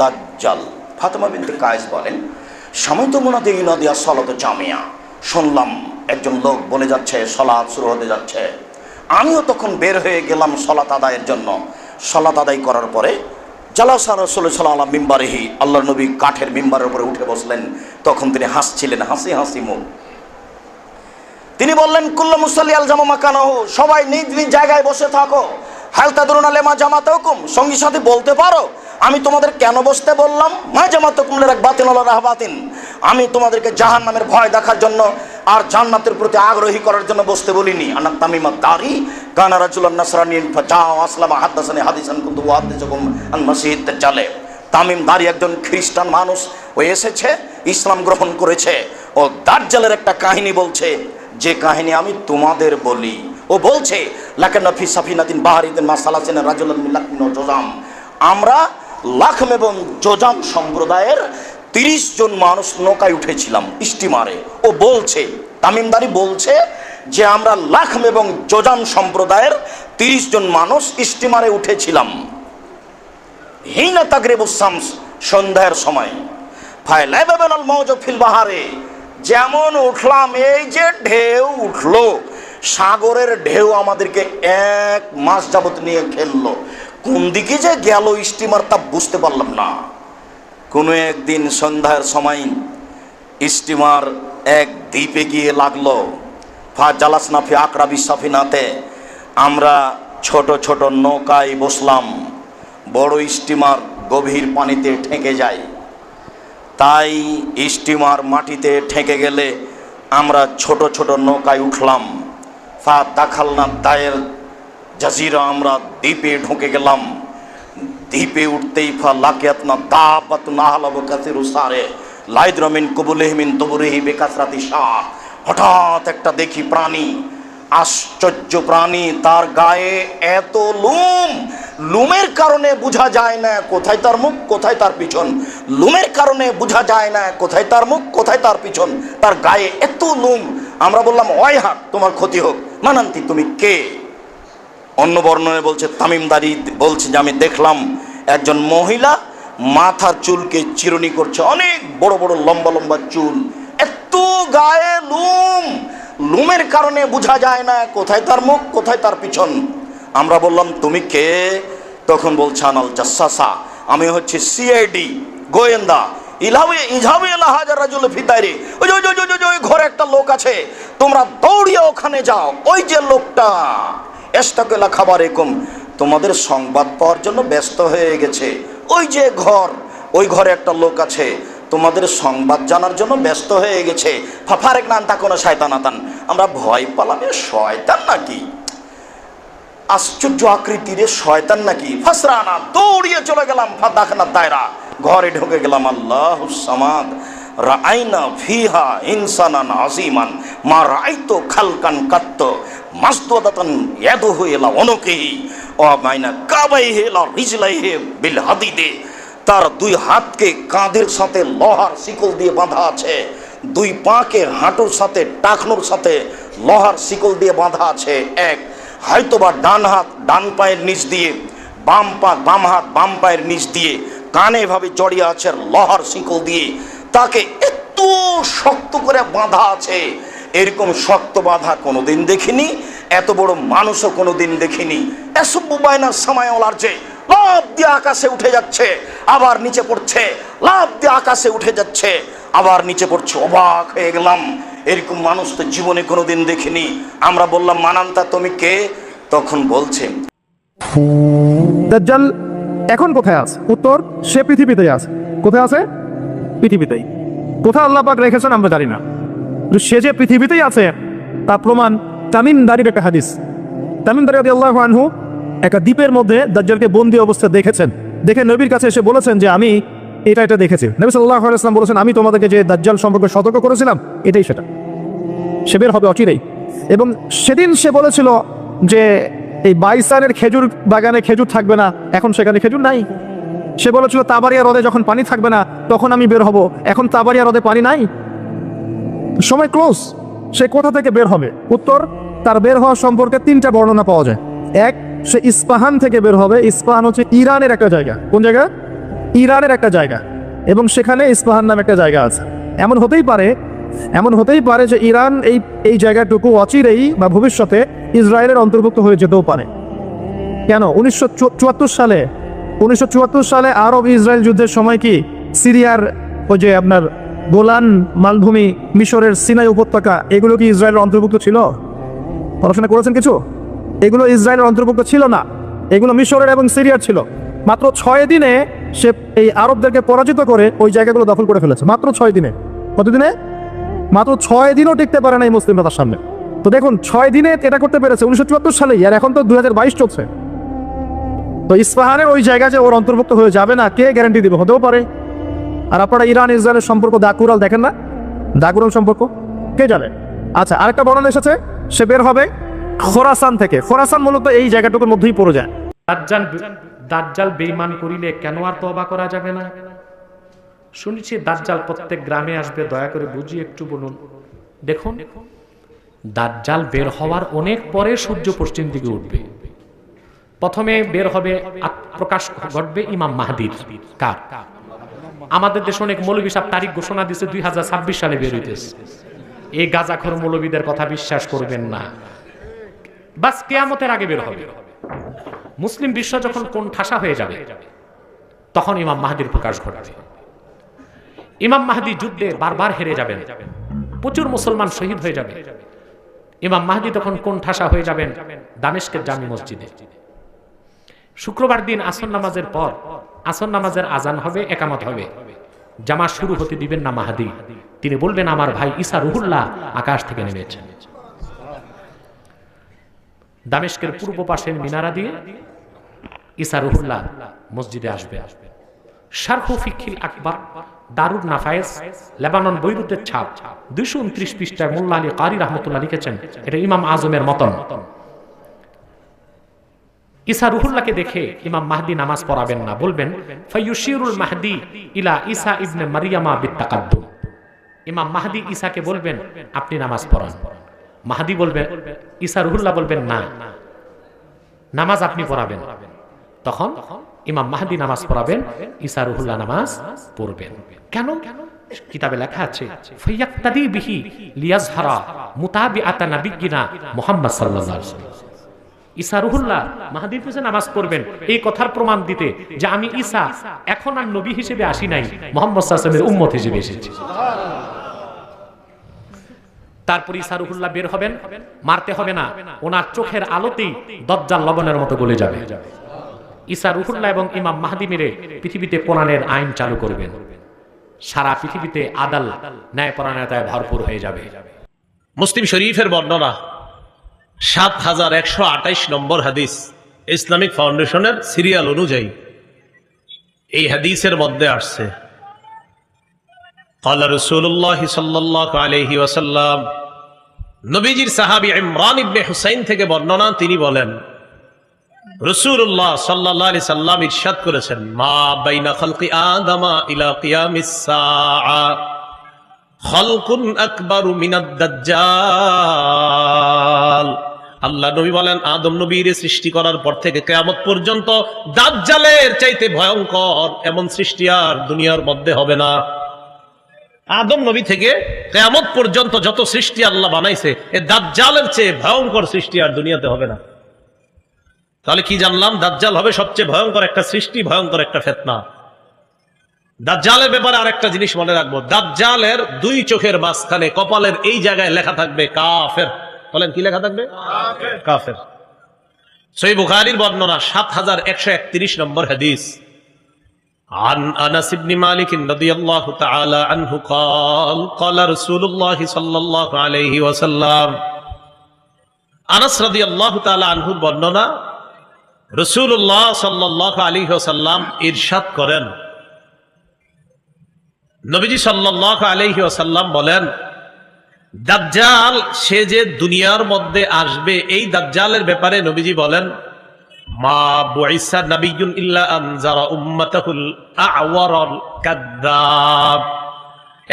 দাজ্জাল। ফাতেমা বিনতে কায়েস বলেন সামন্ত মোনাতে ইনাদিয়া সলাত জামিয়া। শুনলাম একজন লোক বলে যাচ্ছে সলাৎ শুরু হতে যাচ্ছে। আমিও তখন বের হয়ে গেলাম সলাত আদায়ের জন্য। সলাত আদায় করার পরে জালাসা রসুল সাল্লাহ মিম্বারেহি আল্লাহ নবী কাঠের মিম্বারের উপরে উঠে বসলেন। তখন তিনি হাসছিলেন, হাসি হাসি মুখ। তিনি বললেন, কুল্লা মুসাল্লি আল জামা মাকানাহু। সবাই নিজ নিজ জায়গায় বসে থাকো। হালতা দরুন আলেমা জামাতে হুকুম সঙ্গী সাথে বলতে পারো আমি তোমাদের কেন বসতে বললাম? মা জামাত হুকুম এক বাতিন রাহবাতিন। আমি তোমাদেরকে জাহান নামের ভয় দেখার জন্য আর জান্নাতের প্রতি আগ্রহী করার জন্য বসতে বলিনি। আনা তামিমা দারি কানা রাজুল্লাহ নাসরানি যাও আসলাম হাদ্দাসানি হাদিসান কিন্তু ওয়াহাদিসুকুম আন মাসিদ চালে তামিম দারি একজন খ্রিস্টান মানুষ ও এসেছে, ইসলাম গ্রহণ করেছে ও দার্জালের একটা কাহিনী বলছে, যে কাহিনী আমি তোমাদের বলি। ও বলছে লাকান্নফি সাফিনাতিন বাহারিদিন মাসালাসিন রাজুল জোজাম। আমরা লাখম এবং জোজাম সম্প্রদায়ের তিরিশ জন মানুষ নৌকায় উঠেছিলাম স্টিমারে ও বলছে, তামিমদারি বলছে যে আমরা লাখম এবং জোজাম সম্প্রদায়ের তিরিশ জন মানুষ স্টিমারে উঠেছিলাম। হিনা তাগরেবুসামস সন্ধ্যার সময়। বাহারে, যেমন উঠলাম এই যে ঢেউ উঠল, সাগরের ঢেউ আমাদেরকে এক মাস যাবত নিয়ে খেললো। কোন দিকে যে গেল স্টিমার তা বুঝতে পারলাম না। কোনো একদিন সন্ধ্যার সময় স্টিমার এক দ্বীপে গিয়ে লাগল, ফা জালাসনাফি আকরাবি সাফিনাতে, আমরা ছোট ছোট নৌকায় বসলাম, বড় স্টিমার গভীর পানিতে ঠেকে যায়। তাই স্টিমার মাটিতে ঠেকে গেলে আমরা ছোট ছোট নৌকায় উঠলাম, ফা দাখালনা দায়ের জাজিরা, আমরা দ্বীপে ঢুকে গেলাম। দ্বীপে উঠতেই ফা লাকিয়াত না দাপাত না হালাব কাসির উসারে লাইদ রমিন কবুলেহমিন তবুরেহি বেকাসরাতি শাহ। হঠাৎ একটা দেখি প্রাণী, আশ্চর্য প্রাণী, তার গায়ে এত লুম। লুমের কারণে বোঝা যায় না কোথায় তার মুখ, কোথায় তার পিছন। লুমের কারণে বোঝা যায় না কোথায় তার মুখ, কোথায় তার পিছন। তার গায়ে এত লুম। আমরা বললাম ওয়াই হাক তোমার ক্ষতি হোক। মানান্তি, তুমি কে? অন্য বর্ণনে বলছে, তামিমদারি বলছে যে, আমি দেখলাম একজন মহিলা মাথার চুলকে চিরুনি করছে, অনেক বড় বড় লম্বা লম্বা চুল, এত গায়ে লুম। লুমের কারণে বোঝা যায় না কোথায় তার মুখ, কোথায় তার পিছন। আমরা বললাম, তুমি কে? তখন বলছে, আনাল জাসাসা। আমি হচ্ছে সিআইডি গোয়েন্দা। ইলাবে ইজাবে হাজার রাজুল ফিতাইরে ওই ওই ঘরে একটা লোক আছে। তোমরা দৌড়িয়ে ওখানে যাও। ওই যে লোকটা। এস্তাকেলা খাবার এরকম তোমাদের সংবাদ পাওয়ার জন্য ব্যস্ত হয়ে গেছে। ওই যে ঘর, ওই ঘরে একটা লোক আছে, তোমাদের সংবাদ জানার জন্য ব্যস্ত হয়ে গেছে। ফাফারেক নান তা কোনো শয়তান আতান আমরা ভয় পালাম, শয়তান নাকি? আশ্চর্য আকৃতির শয়তান নাকি? ফাসরানা, দৌড়িয়ে চলে গেলাম, ফাদাখানা দায়রা। ঘরে ঢুকে গেলাম, আল্লাহ সামাদ। রাইনা ফিহা ইনসানান আজিমান মা রাইতো খালকান কাত্ত। মাসদুদাতান ইয়াদুহু ইলা অনকিহি ও মাইনা কাবাইহি লা রিজলাইহি বিল হাদিদে। তার দুই হাতকে কাঁধের সাথে লোহার শিকল দিয়ে বাঁধা আছে, দুই পাকে হাঁটুর সাথে টাকনোর সাথে লোহার শিকল দিয়ে বাঁধা আছে, এক, হয়তোবা ডান হাত ডান পায়ের নিচ দিয়ে, বাম পা বাম হাত বাম পায়ের নিচ দিয়ে কানে এভাবে জড়িয়ে আছে লোহার শিকল দিয়ে, তাকে এত শক্ত করে বাঁধা আছে। এরকম শক্ত বাঁধা কোনোদিন দেখিনি, এত বড় মানুষও কোনোদিন দেখিনি। এসব বায়নার সময় ওলার যে লাভ দিয়ে আকাশে উঠে যাচ্ছে, আবার নিচে পড়ছে লাভ দিয়ে আকাশে উঠে যাচ্ছে, আবার নিচে পড়ছে, অবাক হয়ে গেলাম। এরকম মানুষ তো জীবনে কোনোদিন দেখিনি। আমরা বললাম, মানান্তা, তুমি কে? তখন বলছে, দাজ্জাল, এখন কোথায় আছে? উত্তর, সে পৃথিবীতে আছে। কোথায় আছে? পৃথিবীতেই। কোথায় আল্লাহ পাক রেখেছেন, আমরা জানি না। সে যে পৃথিবীতেই আছে তা প্রমাণ তামিম দারির একটা হাদিস। তামিম দারি আল্লাহ আনহু একটা দ্বীপের মধ্যে দাজ্জালকে বন্দি অবস্থায় দেখেছেন। দেখে নবীর কাছে এসে বলেছেন যে, আমি এটা এটা দেখেছি। নবী সাল্লাহ ইসলাম বলেছেন, আমি তোমাদেরকে যে দাজ্জাল সম্পর্কে সতর্ক করেছিলাম, এটাই সেটা। সে বের হবে অচিরেই। এবং সেদিন সে বলেছিল যে, এই বাইসানের খেজুর বাগানে খেজুর থাকবে না, এখন সেখানে খেজুর নাই। সে বলেছিল তাবারিয়া হ্রদে যখন পানি থাকবে না, তখন আমি বের হব। এখন তাবারিয়া হ্রদে পানি নাই? সময় ক্লোজ। সে কোথা থেকে বের হবে? উত্তর, তার বের হওয়া সম্পর্কে তিনটা বর্ণনা পাওয়া যায়। এক, সে ইস্পাহান থেকে বের হবে। ইস্পাহান হচ্ছে ইরানের একটা জায়গা। কোন জায়গা? ইরানের একটা জায়গা। এবং সেখানে ইস্পাহান নামে একটা জায়গা আছে। এমন হতেই পারে, এমন হতেই পারে যে ইরান এই এই জায়গাটুকু অচিরেই বা ভবিষ্যতে ইসরায়েলের অন্তর্ভুক্ত হয়ে যেতেও পারে। কেন? উনিশশো চুয়াত্তর সালে, উনিশশো চুয়াত্তর সালে আরব ইসরায়েল যুদ্ধের সময় কি সিরিয়ার ওই যে আপনার গোলান মালভূমি, মিশরের সিনাই উপত্যকা, এগুলো কি ইসরায়েলের অন্তর্ভুক্ত ছিল? পড়াশোনা করেছেন কিছু? এগুলো ইসরায়েলের অন্তর্ভুক্ত ছিল না। এগুলো মিশরের এবং সিরিয়ার ছিল। মাত্র ছয় দিনে সে এই আরবদেরকে পরাজিত করে ওই জায়গাগুলো দখল করে ফেলেছে। মাত্র ছয় দিনে। কতদিনে? মাত্র ছয় দিনও টিকতে পারে না এই মুসলিমরা তার সামনে। তো দেখুন, ছয় দিনে এটা করতে পেরেছে উনিশশো চুয়াত্তর সালেই, আর এখন তো দুই হাজার বাইশ চলছে। তো ইস্পাহানের ওই জায়গা যে ওর অন্তর্ভুক্ত হয়ে যাবে না, কে গ্যারান্টি দিবে? হতেও পারে। আর আপনারা ইরান, ইসরায়েলের সম্পর্ক দাকুরাল দেখেন না? দাকুরাল সম্পর্ক? কে জানে? আচ্ছা আরেকটা বর্ণনা এসেছে, সে বের হবে খোরাসান থেকে। খোরাসান মূলত এই জায়গাটুকুর মধ্যেই পড়ে যায়। দাজ্জাল দাজ্জাল বেঈমান করিলে কেন আর তবা করা যাবে না? শুনেছি দাজ্জাল প্রত্যেক গ্রামে আসবে, দয়া করে বুঝি একটু বলুন। দেখুন, দাজ্জাল বের হওয়ার অনেক পরে সূর্য পশ্চিম দিকে উঠবে। প্রথমে বের হবে প্রকাশ ঘটবে ইমাম মাহাদির। কার? আমাদের দেশে অনেক মৌলবী সাহেব তারিখ ঘোষণা দিচ্ছে দুই হাজার ছাব্বিশ সালে বের হইতেছে। এই গাজাখর মৌলবীদের কথা বিশ্বাস করবেন না। বাস কেয়ামতের আগে বের হবে। মুসলিম বিশ্ব যখন কোন ঠাসা হয়ে যাবে, তখন ইমাম মাহাদির প্রকাশ ঘটবে। ইমাম মাহাদি যুদ্ধে বারবার হেরে যাবেন। প্রচুর মুসলমান শহীদ হয়ে যাবে। ইমাম মাহাদি তখন কোন ঠাসা হয়ে যাবেন? দামেশকের জামি মসজিদে। শুক্রবার দিন আসর নামাজের পর আসর নামাজের আজান হবে, একামত হবে। জামা শুরু হতে দিবেন না মাহাদি। তিনি বলবেন, আমার ভাই ইসা রুহুল্লাহ আকাশ থেকে নেমেছেন দামেশকের পূর্ব পাশের মিনারা দিয়ে ইসা রুহুল্লাহ মসজিদে আসবে। শারহু ফিখিল আকবর নাফায়েস, লেবানন বৈরুতের ছাপ, দুইশো উনত্রিশ পৃষ্ঠায় মোল্লা আলী কারি রহমতুল্লাহ লিখেছেন, এটা ইমাম আজমের মতন। ইসা রুহুল্লাহকে দেখে ইমাম মাহদি নামাজ পড়াবেন না। বলবেন ফাইয়ুশিরুল মাহদি ইলা ইসা ইবনে মারিয়ামা বিত্তাকাদ্দুম। ইমাম মাহদি ইসাকে বলবেন, আপনি নামাজ পড়ান। মাহাদি বলবেন ইসা রুহুল্লাহ বলবেন, না, নামাজ আপনি পড়াবেন। তখন ইমাম মাহাদি নামাজ পড়াবেন ইসা রুহুল্লাহ নামাজ পড়বেন। কেন? কিতাবে লেখা আছে ফাইয়াক্তাদি বিহি লিয়াজহারা মুতাবিআতা নাবিয়িনা মুহাম্মদ সাল্লাল্লাহু আলাইহি ওয়াসাল্লাম। ঈসা রুহুল্লাহ, মাহাদির পিছনে নামাজ পড়বেন। এই কথার প্রমাণ দিতে যে আমি ঈসা, এখন আর নবী হিসেবে আসি নাই, মোহাম্মদ সাল্লামের উম্মত হিসেবে এসেছি। তারপর ঈসা রুহুল্লাহ বের হবেন, মারতে হবে না, ওনার চোখের আলোতেই দজ্জাল লবণের মতো গলে যাবে। ঈসা রুহুল্লাহ এবং ইমাম মাহাদি মিলে পৃথিবীতে কোরআনের আইন চালু করবেন। সারা পৃথিবীতে আদাল, ন্যায়পরায়ণতায় ভরপুর হয়ে যাবে। মুসলিম শরীফের বর্ণনা সাত হাজার একশো আঠাইশ নম্বর হাদিস ইসলামিক ফাউন্ডেশনের সিরিয়াল অনুযায়ী এই হাদিসের মধ্যে আসছে قال رسول الله صلى الله عليه وسلم নবীজির সাহাবী ইমরান ইবনে হুসাইন থেকে বর্ণনা তিনি বলেন রসুল্লাহ সাল্লাহ আলি সাল্লাম ইরশাদ করেছেন মা বাইনা খালকি আদামা ইলা কিয়ামিস সাআ খলকুন আকবারু মিনাদ দাজ্জাল আল্লাহ নবী বলেন, আদম নবীর সৃষ্টি করার পর থেকে কেয়ামত পর্যন্ত দাজ্জালের চাইতে ভয়ঙ্কর এমন সৃষ্টি আর দুনিয়ার মধ্যে হবে না। আদম নবী থেকে কেয়ামত পর্যন্ত যত সৃষ্টি আল্লাহ বানাইছে, এ দাজ্জালের চেয়ে ভয়ঙ্কর সৃষ্টি আর দুনিয়াতে হবে না। তাহলে কি জানলাম? দাজ্জাল হবে সবচেয়ে ভয়ঙ্কর একটা সৃষ্টি, ভয়ঙ্কর একটা ফেতনা। দাজ্জালের ব্যাপারে আরেকটা জিনিস মনে রাখব। দাজ্জালের দুই চোখের মাঝখানে, কপালের এই জায়গায় লেখা থাকবে কাফের। বলেন কি লেখা থাকবে কাফের সই বুখারির বর্ণনা সাত হাজার একশো একত্রিশ নম্বর হাদিস عن انس بن مالك رضي الله تعالى عنه قال قال رسول الله صلى الله عليه وسلم আনাস রাদিয়াল্লাহু তাআলা আনহুর বর্ণনা রাসূলুল্লাহ সাল্লাল্লাহু আলাইহি ওয়াসাল্লাম ইরশাদ করেন নবীজি সাল্লাল্লাহু আলাইহি ওয়াসাল্লাম বলেন দাজ্জাল, সে যে দুনিয়ার মধ্যে আসবে, এই দাজ্জালের ব্যাপারে নবীজি বলেন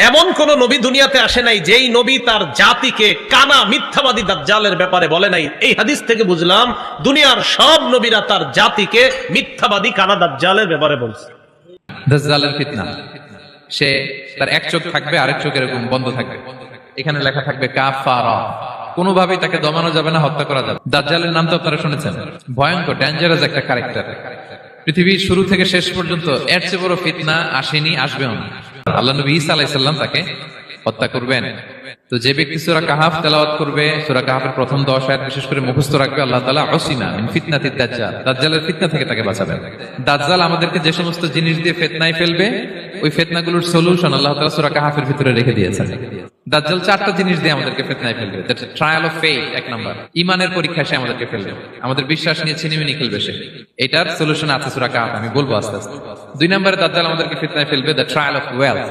এমন কোন নবী দুনিয়াতে আসে নাই, যেই নবী তার জাতিকে কানা মিথ্যাবাদী দাজ্জালের ব্যাপারে বলে নাই। এই হাদিস থেকে বুঝলাম, দুনিয়ার সব নবীরা তার জাতিকে মিথ্যাবাদী কানা দাজ্জালের ব্যাপারে বলছে। সে তার এক চোখ থাকবে, আরেক চোখ এরকম বন্ধ থাকবে। এখানে লেখা থাকবে কাফারা। কোনোভাবেই তাকে দমানো যাবে না, হত্যা করা যাবে দাজ্জালের নাম তো আপনারা শুনেছেন। ভয়ঙ্কর ডেঞ্জারাস একটা ক্যারেক্টার পৃথিবীর শুরু থেকে শেষ পর্যন্ত এর চেয়ে বড় ফিতনা আসেনি, আসবেও না। আল্লাহ নবী ঈসা আলাইসাল্লাম তাকে হত্যা করবেন। তো যে ব্যক্তি সুরা কাহাফ তেলাওয়াত করবে, সুরা কাহাফের প্রথম দশ আয়াত বিশেষ করে মুখস্থ রাখবে, আল্লাহ তাআলা অসিনা, মিন ফিতনাতিদ দাজ্জাল। দাজ্জালের ফিতনা থেকে তাকে বাঁচাবেন। দাজ্জাল আমাদেরকে যে সমস্ত জিনিস দিয়ে ফিতনায় ফেলবে, ওই ফিতনাগুলোর সলিউশন আল্লাহ তাআলা সূরা কাহাফের ভিতরে রেখে দিয়েছেন। দাজ্জাল চারটা জিনিস দিয়ে আমাদেরকে ফিতনায় ফেলবে। দ্যাটস ট্রায়াল অফ ফেথ এক নাম্বার। ইমানের পরীক্ষা সে আমাদেরকে ফেলবে। আমাদের বিশ্বাস নিয়ে ছিনিমিনি খেলবে সে। এটার সলিউশন আছে সূরা কাহাফ, আমি বলব আস্তে আস্তে। দুই নম্বরে, দাজ্জাল আমাদেরকে ফিতনায় ফেলবে দ্য ট্রায়াল অফ ওয়েলথ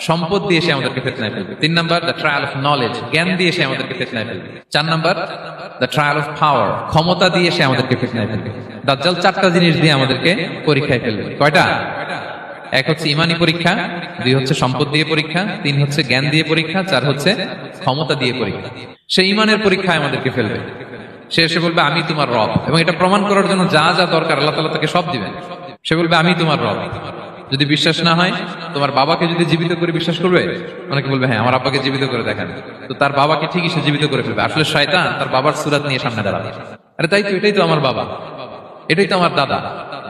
সম্পদ দিয়ে সে আমাদেরকে ফেতনায় ফেলবে। তিন number the trial of knowledge জ্ঞান দিয়ে সে আমাদেরকে ফেতনায় ফেলবে। চার number the trial of power ক্ষমতা দিয়ে সে আমাদেরকে ফেতনায় ফেলবে। দাজ্জাল চারটা জিনিস দিয়ে আমাদেরকে পরীক্ষায় ফেলবে। কয়টা? এক হচ্ছে ইমানি পরীক্ষা, দুই হচ্ছে সম্পদ দিয়ে পরীক্ষা, তিন হচ্ছে জ্ঞান দিয়ে পরীক্ষা, চার হচ্ছে ক্ষমতা দিয়ে পরীক্ষা। সে ইমানের পরীক্ষায় আমাদেরকে ফেলবে। সে এসে বলবে, আমি তোমার রব। এবং এটা প্রমাণ করার জন্য যা যা দরকার, আল্লাহ তালা তাকে সব দিবেন। সে বলবে, আমি তোমার রব। যদি বিশ্বাস না হয়, তোমার বাবাকে যদি জীবিত করে বিশ্বাস করবে, অনেকে বলবে হ্যাঁ আমার আব্বাকে জীবিত করে দেখান। তো তার বাবাকে ঠিকই সে জীবিত করে ফেলবে। আসলে শয়তান তার বাবার সুরাত নিয়ে সামনে দাঁড়াবে। আরে তাই তো, এটাই তো আমার বাবা। এটাই তো আমার দাদা।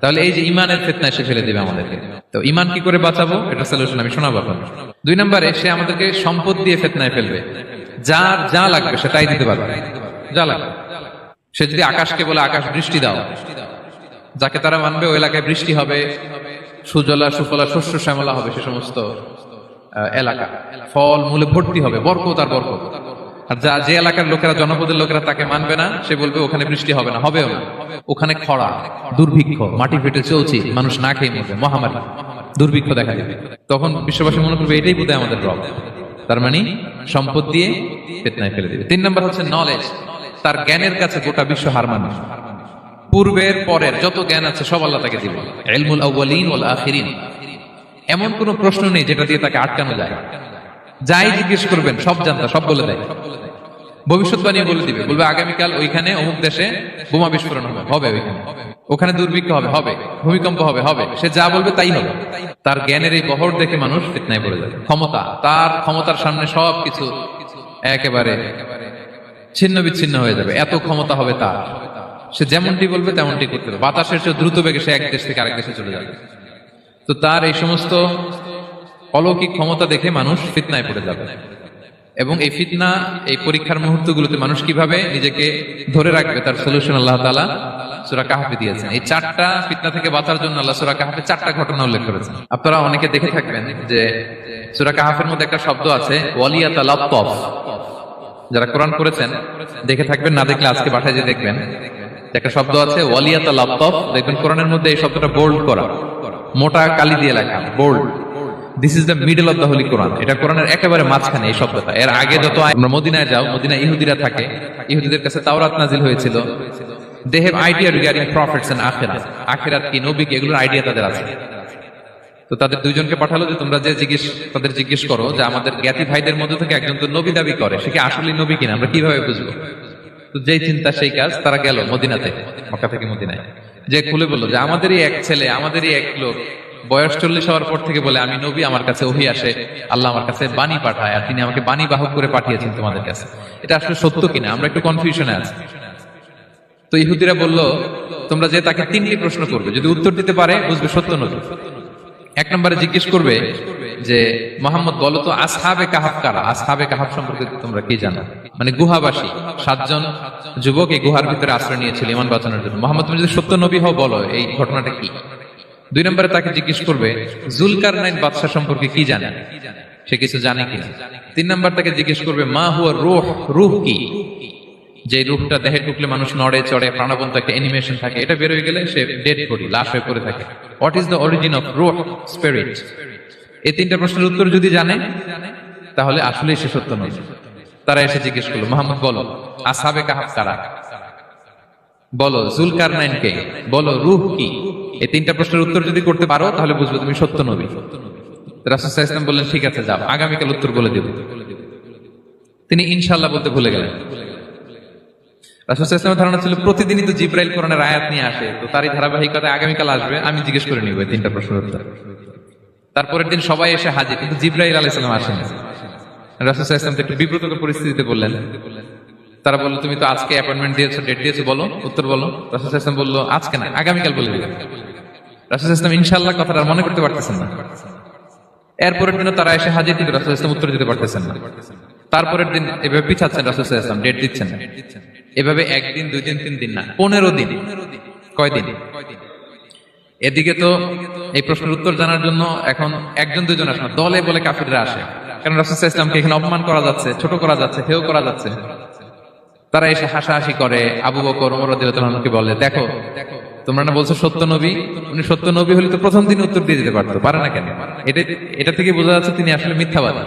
তাহলে এই যে ইমানের ফেতনায় সে ফেলে দিবে আমাদেরকে। তো ইমান কি করে বাঁচাবো? এটা সলিউশন আমি শোনাবো আপনাকে। দুই নম্বরে, সে আমাদেরকে সম্পদ দিয়ে ফেতনায় ফেলবে। যার যা লাগবে সেটাই দিতে পারবে। যা লাগবে। সে যদি আকাশকে বলে, আকাশ, বৃষ্টি দাও। যাকে তারা মানবে ওই এলাকায় বৃষ্টি হবে, সুজলা, সুফলা, শস্য, শ্যামলা হবে, সে সমস্ত এলাকা। ফল, মূলে ভর্তি হবে, বরকত আর বরকত। আর যা যে এলাকার লোকেরা, জনপদের লোকেরা তাকে মানবে না, সে বলবে, ওখানে বৃষ্টি হবে না। হবেও না। ওখানে খরা, দুর্ভিক্ষ, মাটি ফেটে চলছি, মানুষ না খেয়ে মরবে, মহামারী। দুর্ভিক্ষ দেখা দেবে। তখন বিশ্ববাসী মনে করবে, এটাই বোধহয় আমাদের রব। তার মানে সম্পদ দিয়ে ফেতনায় ফেলে দেবে। তিন নম্বর হচ্ছে নলেজ তার জ্ঞানের কাছে গোটা বিশ্ব হার মানবে পূর্বের পরের যত জ্ঞান আছে, সব আল্লাহ তাকে দিবে এমন কোন প্রশ্ন নেই যেটা দিয়ে তাকে আটকানো যায়। যাই জিজ্ঞেস করবেন, সব জানতা, সব বলে দেয়। ভবিষ্যৎবাণী বলে দিবে, বলবে আগামীকাল ওইখানে অমুক দেশে বোমা বিস্ফোরণ হবে হবে ওইখানে। ওখানে দুর্ভিক্ষ হবে হবে, ভূমিকম্প হবে হবে, সে যা বলবে তাই হবে। তার জ্ঞানের এই বহর দেখে মানুষ ফিতনায় পড়ে যাবে। ক্ষমতা, তার ক্ষমতার সামনে সব কিছু একেবারে ছিন্ন বিচ্ছিন্ন হয়ে যাবে। এত ক্ষমতা হবে তার। সে যেমনটি বলবে তেমনটি করতে হবে। বাতাসের চেয়ে দ্রুত বেগে সে এক দেশ থেকে আরেক দেশে চলে যাবে। তো তার এই সমস্ত অলৌকিক ক্ষমতা দেখে মানুষ ফিতনায় পড়ে যাবে। এবং এই ফিতনা, এই পরীক্ষার মুহূর্তগুলোতে মানুষ কীভাবে নিজেকে ধরে রাখবে তার সলিউশন আল্লাহ তালা সুরা কাহাফে দিয়েছেন। এই চারটা ফিতনা থেকে বাঁচার জন্য আল্লাহ সুরা কাহাফে চারটা ঘটনা উল্লেখ করেছেন। আপনারা অনেকে দেখে থাকবেন যে সুরা কাহাফের মধ্যে একটা শব্দ আছে ওয়ালিয়াতা লাপ্তফ যারা কোরআন করেছেন দেখে থাকবেন, না দেখলে আজকে বাসায় যে দেখবেন। একটা শব্দ আছে ওয়ালিয়াতা লাপ্তফ দেখবেন কোরআনের মধ্যে এই শব্দটা বোল্ড করা। মোটা কালি দিয়ে লেখা bold this is the middle of the holy Quran এটা কোরআনের একেবারে মাঝখানে এই শব্দটা। এর আগে যত আমরা মদিনায় যাও, মদিনায় ইহুদিরা থাকে। ইহুদিদের কাছে তাওরাত নাজিল হয়েছিল। They have idea regarding profits and আখিরাত আখিরাত কি, নবী কি, এগুলোর আইডিয়া তাদের আছে। তো তাদের দুইজনকে পাঠালো যে তোমরা যে জিজ্ঞেস তাদের জিজ্ঞেস করো যে আমাদের জ্ঞাতি ভাইদের মধ্যে থেকে একজন তো নবী দাবি করে। সে কি আসলে নবী কিনা? আমরা কীভাবে বুঝব? তো যেই চিন্তা, সেই কাজ তারা গেল মদিনাতে, মক্কা থেকে মদিনায়। যে খুলে বলল যে, আমাদেরই এক ছেলে, আমাদেরই এক লোক বয়স চল্লিশ হওয়ার পর থেকে বলে, আমি নবী, আমার কাছে ওহি আসে। আল্লাহ আমার কাছে বাণী পাঠায় আর তিনি আমাকে বাণী বাহক করে পাঠিয়েছেন তোমাদের কাছে। এটা আসলে সত্য কিনা? আমরা একটু কনফিউশনে আছি। তো ইহুদিরা বলল, তোমরা যে তাকে তিনটি প্রশ্ন করবে, যদি উত্তর দিতে পারে, বুঝবে সত্য নবী। এক নম্বরে জিজ্ঞেস করবে যে, মোহাম্মদ, বলো তো আসহাবে কাহাব কারা? আসহাবে কাহাব সম্পর্কে তোমরা কি জানো? মানে গুহাবাসী, সাতজন যুবক এই গুহার ভিতরে আশ্রয় নিয়েছিল ইমান বাঁচানোর জন্য। মোহাম্মদ, তুমি যদি সত্য নবী হও, বলো, এই ঘটনাটা কি? দুই নম্বরে তাকে জিজ্ঞেস করবে জুলকার নাইন বাদশাহ সম্পর্কে কি জানে? সে কিছু জানে কিনা। তিন নম্বর তাকে জিজ্ঞেস করবে, মা হুয়া রুহ রুহ কি? যে রূপটা দেহে ঢুকলে মানুষ নড়ে, চড়ে, প্রাণবন্ত একটা অ্যানিমেশন থাকে, এটা বেরোয় গেলে সে ডেড করি লাশ হয়ে পড়ে থাকে। What is the origin of রুহ স্পিরিট এই তিনটা প্রশ্নের উত্তর যদি জানে, তাহলে আসলেই সে সত্য নয়। তারা এসে জিজ্ঞেস করল, মোহাম্মদ, বলো, আসাবে কাহাব কারা? বলো জুলকার নাইন কে বলো রুহ কি? এই তিনটা প্রশ্নের উত্তর যদি করতে পারো, তাহলে বুঝবে তুমি সত্য নবী। ইসলাম বললেন, ঠিক আছে, যাও, আগামীকাল উত্তর বলে দেব। তিনি ইনশাল্লাহ বলতে ভুলে গেলেন। ধারণা ছিল, প্রতিদিনই তো জিব্রাইল কোরআনের আয়াত নিয়ে আসে। তো তারই ধারাবাহিকতায় আগামীকাল আসবে, আমি জিজ্ঞেস করে নিব তিনটা প্রশ্নের তারপরের দিন সবাই এসে হাজির, কিন্তু জিব্রাইল আলাইসালাম আসেন। ইসলাম তো একটু বিব্রতকর পরিস্থিতিতে বললেন, তারা বলল, তুমি তো আজকে অ্যাপয়েন্টমেন্ট দিয়েছ, ডেট দিয়েছ, বলো, উত্তর বলো। ইসলাম বলল, আজকে না, আগামীকাল বলে দিবে রাসুল ইসলাম ইনশাল্লাহ কথাটা মনে করতে পারতেছেন না। এরপরের দিনও তারা এসে হাজির কিন্তু রাসুল ইসলাম উত্তর দিতে পারতেছেন না। তারপরের দিন এভাবে পিছাচ্ছেন রাসুল ইসলাম ডেট দিচ্ছেন এভাবে একদিন, দুই দিন, তিন দিন না, পনেরো দিন। কয়দিন এদিকে তো এই প্রশ্নের উত্তর জানার জন্য এখন একজন, দুজন আসে দলে বলে কাফিররা আসে। কারণ রাসুল ইসলামকে এখানে অপমান করা যাচ্ছে, ছোট করা যাচ্ছে হেও করা যাচ্ছে। তারা এসে হাসাহাসি করে। আবু বকর ওমর বলে, দেখো, তোমরা না বলছো সত্য নবী? উনি সত্য নবী হলে তো প্রথম দিন উত্তর দিয়ে দিতে পারতো। পারে না কেন? এটা এটা থেকে বোঝা যাচ্ছে তিনি আসলে মিথ্যাবাদী।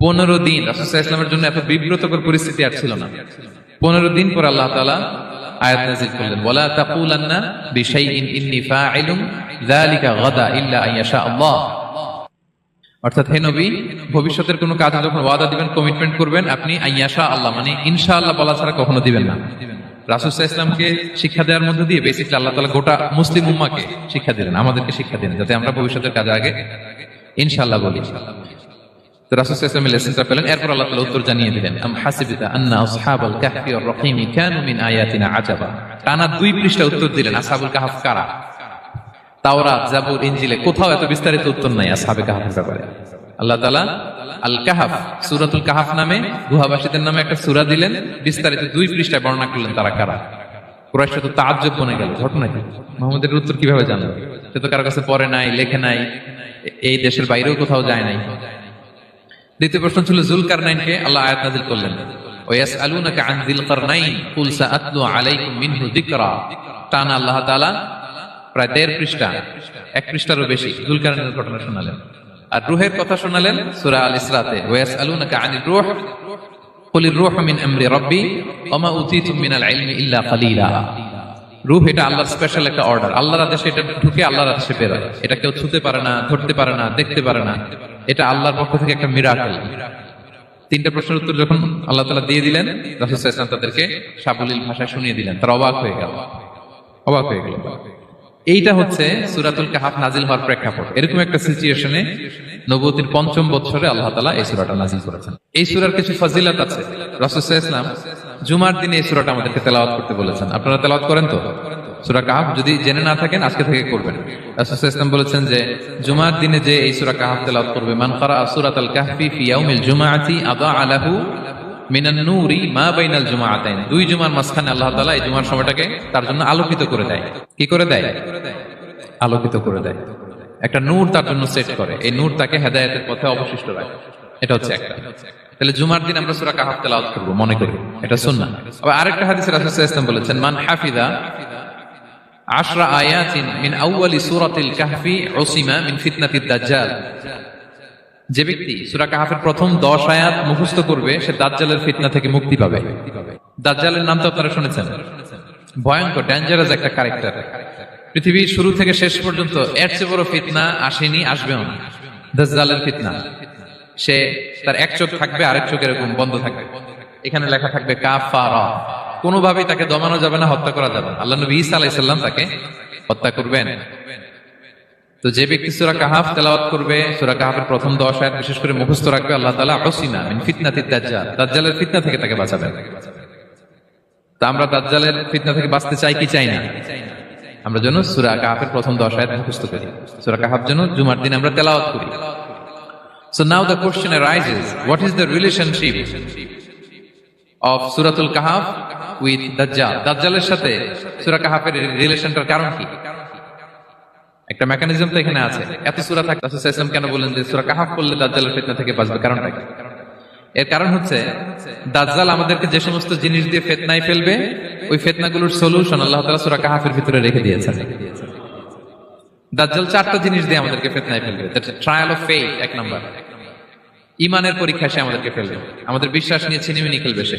পনেরো দিন রাসুসাহ ইসলামের জন্য এত বিব্রতকর পরিস্থিতি আর ছিল না। পনেরো দিন পর আল্লাহ তালা আয়াত আল্লাহ। অর্থাৎ হে নবী, ভবিষ্যতের কোনো কাজে যখন ওয়াদা দিবেন কমিটমেন্ট করবেন, আপনি আইয়াশা আল্লাহ মানে ইনশা আল্লাহ বলা ছাড়া কখনো দিবেন না। ইসলামকে শিক্ষা দেওয়ার মধ্যে দিয়ে আল্লাহ তালা গোটা মুসলিম উম্মাকে শিক্ষা দিলেন, আমাদেরকে শিক্ষা দিলেন, যাতে আমরা ভবিষ্যতের কাজে আগে ইনশাআল্লাহ বলি। আল্লাহ উত্তর জানিয়ে দিলেন আজাবা। টানা দুই পৃষ্ঠা উত্তর দিলেন কারা? তাওরাত, জাবুর, ইনজিলে কোথাও এত বিস্তারিত উত্তর নাই, আসহাবে কাহফের ব্যাপারে আল্লাহ তাআলা আল কাহাফ সূরাতুল কাহাফ নামে গুহাবাসীদের নামে একটা সূরা দিলেন, বিস্তারিত দুই পৃষ্ঠায় বর্ণনা করলেন তারা কারা। কুরাইশরা তো তাজ্জব বনে গেল, ঘটনা কি? মোহাম্মদের উত্তর কীভাবে জানলো সে তো কারও কাছে পড়ে নাই, লেখে নাই, এই দেশের বাইরেও কোথাও যায় নাই। দ্বিতীয় প্রশ্ন ছিল জুলকার নাইনকে আল্লাহ আয়াত নাজিল করলেন। ওয়াসআলুনাকা আন যিল কারনাইন, কুল সাআতলু আলাইকুম মিনহু যিকরা। টানা আল্লাহ তাআলা প্রায় দেড় পৃষ্ঠা, এক পৃষ্ঠারও বেশি জুলকারনাইনের ঘটনা শোনালেন। আর রুহের কথা শোনালেন সূরা আল ইসরাতে ওয়াসআলুনাকা আনির রূহ কুলির রূহু মিন আমরি রাব্বি, ওমা উতিতুম মিনাল ইলমি ইল্লা কালিলা। রূহ এটা আল্লাহর স্পেশাল একটা অর্ডার আল্লাহর আদেশে এটা ঢুকে আল্লাহর আদেশে বেরোয়। এটা কেউ ছুতে পারে না, ধরতে পারে না, দেখতে পারে না। এটা আল্লাহর পক্ষ থেকে একটা মিরাকেল তিনটা প্রশ্নের উত্তর যখন আল্লাহ তালা দিয়ে দিলেন, রাসুল ইসলাম তাদেরকে সাবলীল ভাষায় শুনিয়ে দিলেন। তারা অবাক হয়ে গেল। অবাক হয়ে গেল। এইটা হচ্ছে সুরাতুল কাহাফ নাজিল হওয়ার প্রেক্ষাপট। এরকম একটা সিচুয়েশনে নবতির পঞ্চম বছরে আল্লাহ তালা এই সুরাটা নাজিল করেছেন। এই সুরার কিছু ফজিলত আছে। রাসুল ইসলাম জুমার দিনে এই সুরাটা আমাদেরকে তেলাওয়াত করতে বলেছেন। আপনারা তেলাওয়াত করেন তো? সুরা কাহাফ যদি জেনে না থাকেন, আজকে থেকে করবেন। রাসুল ইসলাম বলেছেন যে, জুমার দিনে যে এই সুরা কাহাফ তেলাওয়াত করবে, মান কারা সুরাত আল কাহফি ফি ইয়াউমিল জুমাআতি আদা আলাহু মিনান নূরি মা বাইনাল জুমাআতাইন। দুই জুমার মাঝখানে আল্লাহ তাআলা এই জুমার সময়টাকে তার জন্য আলোকিত করে দেয়। কি করে দেয়? আলোকিত করে দেয়। একটা নূর তার জন্য সেট করে। এই নূর তাকে হেদায়েতের পথে অবশিষ্ট রাখে। এটা হচ্ছে একটা। তাহলে জুমার দিন আমরা সূরা কাহাফ তেলাওয়াত করব, মনে করি। এটা সুন্নাহ। আবার আরেকটা হাদিসে রাসূল সাল্লাল্লাহু বলেছেন, মান হাফিদা আশরা আয়াতিন মিন আউয়ালি সূরাতিল কাহফি উসিমা মিন ফিতনাতিদ দাজ্জাল। যে ব্যক্তি সুরা কাহাফের প্রথম 10 আয়াত মুখস্থ করবে, সে দাজ্জালের ফিতনা থেকে মুক্তি পাবে। দাজ্জালের নাম তো আপনারা শুনেছেন। ভয়ঙ্কর ডেঞ্জারাস একটা ক্যারেক্টার পৃথিবীর শুরু থেকে শেষ পর্যন্ত এর চেয়ে বড় ফিতনা আসেনি, আসবেও না। দাজ্জালের ফিতনা। সে তার এক চোখ থাকবে, আরেক চোখ এরকম বন্ধ থাকবে। এখানে লেখা থাকবে, কাফারা। কোনোভাবেই তাকে দমানো যাবে না, হত্যা করা যাবে না। আল্লাহ নবী ঈসা আলাইসাল্লাম তাকে হত্যা করবেন। তো যে ব্যক্তি সুরা কাহাফ তেলাওয়াত করবে সুরা কাহাফের প্রথম দশ আয়াত বিশেষ করে মুখস্থ রাখবে আল্লাহ তাআলা হসিনা মিন ফিতনাতিদ দাজ্জাল দাজ্জালের ফিতনা থেকে তাকে বাঁচাবেন। তা আমরা দাজ্জালের ফিতনা থেকে বাঁচতে চাই কি চাই না? আমরা যেন সুরা কাহাফের প্রথম দশ আয়াত মুখস্থ করি। সুরা কাহাফ যেন জুমার দিন আমরা তেলাওয়াত করি। So now the question arises, what is the relationship of Suratul Kahf with Dajjal? দাজ্জালের সাথে সূরা কাহাফের রিলেশনটার কারণ কি? একটা মেকানিজম তো এখানে আছে। এত সূরা থাকে রাসূল সাল্লাল্লাহু আলাইহি ওয়াসাল্লাম কেন বললেন যে সূরা কাহাফ পড়লে দাজ্জালের ফিতনা থেকে বাঁচবে? কারণটা কি এর কারণ হচ্ছে, দাজ্জাল আমাদেরকে যে সমস্ত জিনিস দিয়ে ফিতনায় ফেলবে, ওই ফিতনাগুলোর সলিউশন আল্লাহ তাআলা সূরা কাহাফের ভিতরে রেখে দিয়েছেন। দাজ্জাল চারটা জিনিস দিয়ে আমাদেরকে ফিতনায় ফেলবে। ট্রায়াল অফ ফেথ এক নাম্বার। ইমানের পরীক্ষা সে আমাদেরকে ফেলবে। আমাদের বিশ্বাস নিয়ে ছিনিমিনি খেলবে সে।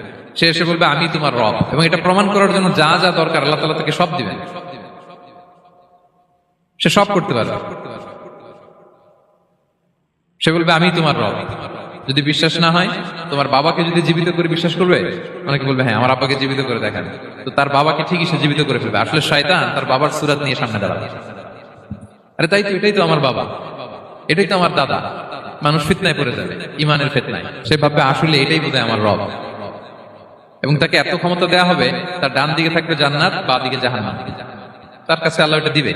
সে এসে বলবে, আমি তোমার রব। এবং এটা প্রমাণ করার জন্য যা যা দরকার আল্লাহ তালা তাকে সব দিবেন। সে সব করতে পারবে। সে বলবে, আমি তোমার রব। যদি বিশ্বাস না হয়, তোমার বাবাকে যদি জীবিত করে বিশ্বাস করবে, অনেকে বলবে হ্যাঁ আমার আব্বাকে জীবিত করে দেখান। তো তার বাবাকে ঠিকই সে জীবিত করে ফেলবে। আসলে শয়তান তার বাবার সুরাত নিয়ে সামনে দাঁড়াবে। আরে তাই তো, এটাই তো আমার বাবা। এটাই তো আমার দাদা। মানুষ ফিতনায় পড়ে যাবে ইমানের ফিতনায়। সে ভাববে, আসলে এটাই বোধহয় আমার রব। এবং তাকে এত ক্ষমতা দেয়া হবে, তার ডান দিকে থাকবে জান্নাত, বা দিকে জাহান্নাম। তার কাছে আল্লাহ এটা দিবে।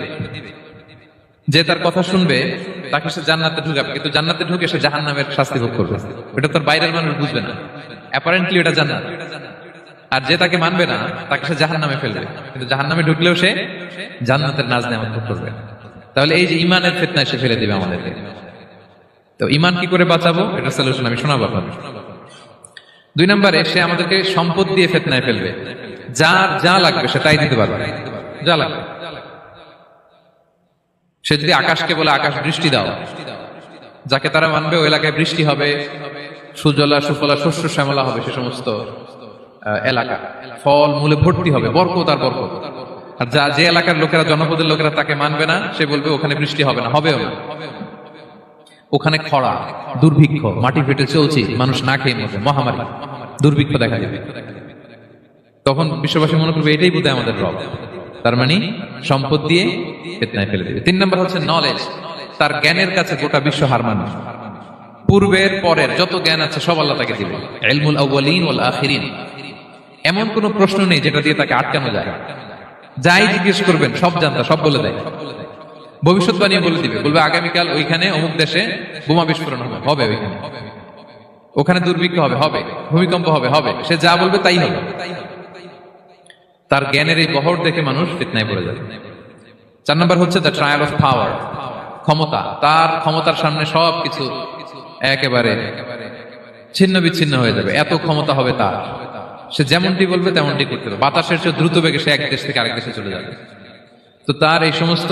যে তার কথা শুনবে, তাকে সে জান্নাতে ঢুকাবে। কিন্তু জান্নাতে ঢুকে সে জাহান্নামের শাস্তি ভোগ করবে। এটা তার বাইরের মানুষ বুঝবে না। অ্যাপারেন্টলি এটা জান্নাত। আর যে তাকে মানবে না, তাকে সে জাহান্নামে ফেলবে। কিন্তু জাহান্নামে ঢুকলেও সে জান্নাতের নাজ নেমত ভোগ করবে। তাহলে এই যে ইমানের ফেতনায় সে ফেলে দিবে আমাদেরকে। তো ইমান কি করে বাঁচাবো? এটা সলিউশন আমি শোনাবো আপনাদের। দুই নম্বরে সে আমাদেরকে সম্পদ দিয়ে ফেতনায় ফেলবে। যার যা লাগবে সে তাই দিতে পারবে। যা লাগবে। সে যদি আকাশকে বলে, আকাশ বৃষ্টি দাও। যাকে তারা মানবে, ওই এলাকায় বৃষ্টি হবে, সুজলা, সুফলা, শস্য, শ্যামলা হবে সে সমস্ত এলাকা। ফল, মূলে ভর্তি হবে, বরকত আর বরকত। আর যা, যে এলাকার লোকেরা, জনপদের লোকেরা তাকে মানবে না, সে বলবে, ওখানে বৃষ্টি হবে না, হবেও না। ওখানে খরা, দুর্ভিক্ষ, মাটি ফেটে চলছে, মানুষ না খেয়ে মরবে, মহামারী। দুর্ভিক্ষ দেখা যাবে। তখন বিশ্ববাসী মনে করবে, এটাই বোধহয় আমাদের রব। তার মানে সম্পদ দিয়ে ফেলে দেবে। তিন নম্বর হচ্ছে নলেজ তার জ্ঞানের কাছে গোটা বিশ্ব হার মানবে। পূর্বের পরের যত জ্ঞান আছে, সব আল্লাহ তাকে দিবে। ইলমুল আউয়ালিন ওয়াল আখিরিন। এমন কোন প্রশ্ন নেই যেটা দিয়ে তাকে আটকানো যায়। যাই জিজ্ঞেস করবেন, সব জানতা, সব বলে দেয়। ভবিষ্যৎবাণী বলে দিবে। বলবে, আগামীকাল ওইখানে অমুক দেশে বোমা বিস্ফোরণ হবে। হবে ওইখানে। ওখানে দুর্ভিক্ষ হবে হবে। ভূমিকম্প হবে হবে। সে যা বলবে তাই হবে। তার জ্ঞানের এই বহর দেখে মানুষ ফিতনায় পড়ে যাবে। চার নম্বর হচ্ছে দ্য ট্রায়াল অফ পাওয়ার ক্ষমতা। তার ক্ষমতার সামনে সব কিছু একেবারে ছিন্ন বিচ্ছিন্ন হয়ে যাবে। এত ক্ষমতা হবে তার। সে যেমনটি বলবে তেমনটি করতে হবে। বাতাসের চেয়ে দ্রুত বেগে সে এক দেশ থেকে আরেক দেশে চলে যাবে। তো তার এই সমস্ত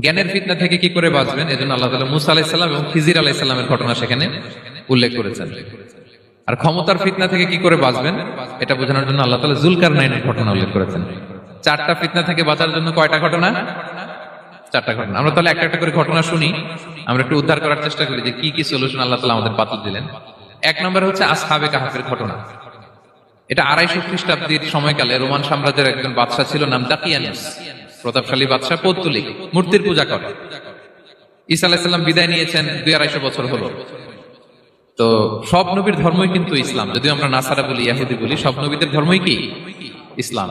জ্ঞানের ফিতনা থেকে কি করে বাঁচবেন? এজন্য আল্লাহ তালা মুসা আলাইসাল্লাম এবং খিজির আলাইসাল্লামের ঘটনা সেখানে উল্লেখ করেছেন। আর ক্ষমতার ফিতনা থেকে কি করে বাঁচবেন? এটা বোঝানোর জন্য আল্লাহ তালা জুলকার নাইনের ঘটনা উল্লেখ করেছেন। চারটা ফিতনা থেকে বাঁচার জন্য কয়টা ঘটনা? চারটা ঘটনা। আমরা তাহলে একটা একটা করে ঘটনা শুনি। আমরা একটু উদ্ধার করার চেষ্টা করি যে কি কি সলিউশন আল্লাহ তালা আমাদের পাতল দিলেন। এক নম্বর হচ্ছে আসহাবে কাহাফের ঘটনা। এটা আড়াইশো খ্রিস্টাব্দীর সময়কালে রোমান সাম্রাজ্যের একজন বাদশাহ ছিল নাম দাকিয়ানুস প্রতাপশালী বাদশাহ পৌত্তলিক, মূর্তির পূজা করে। ঈসা আলাইসাল্লাম বিদায় নিয়েছেন দুই আড়াইশো বছর হলো। তো সব নবীর ধর্মই কিন্তু ইসলাম। যদি আমরা নাসারা বলি, ইয়াহুদি বলি, সব নবীদের ধর্মই কি? ইসলাম।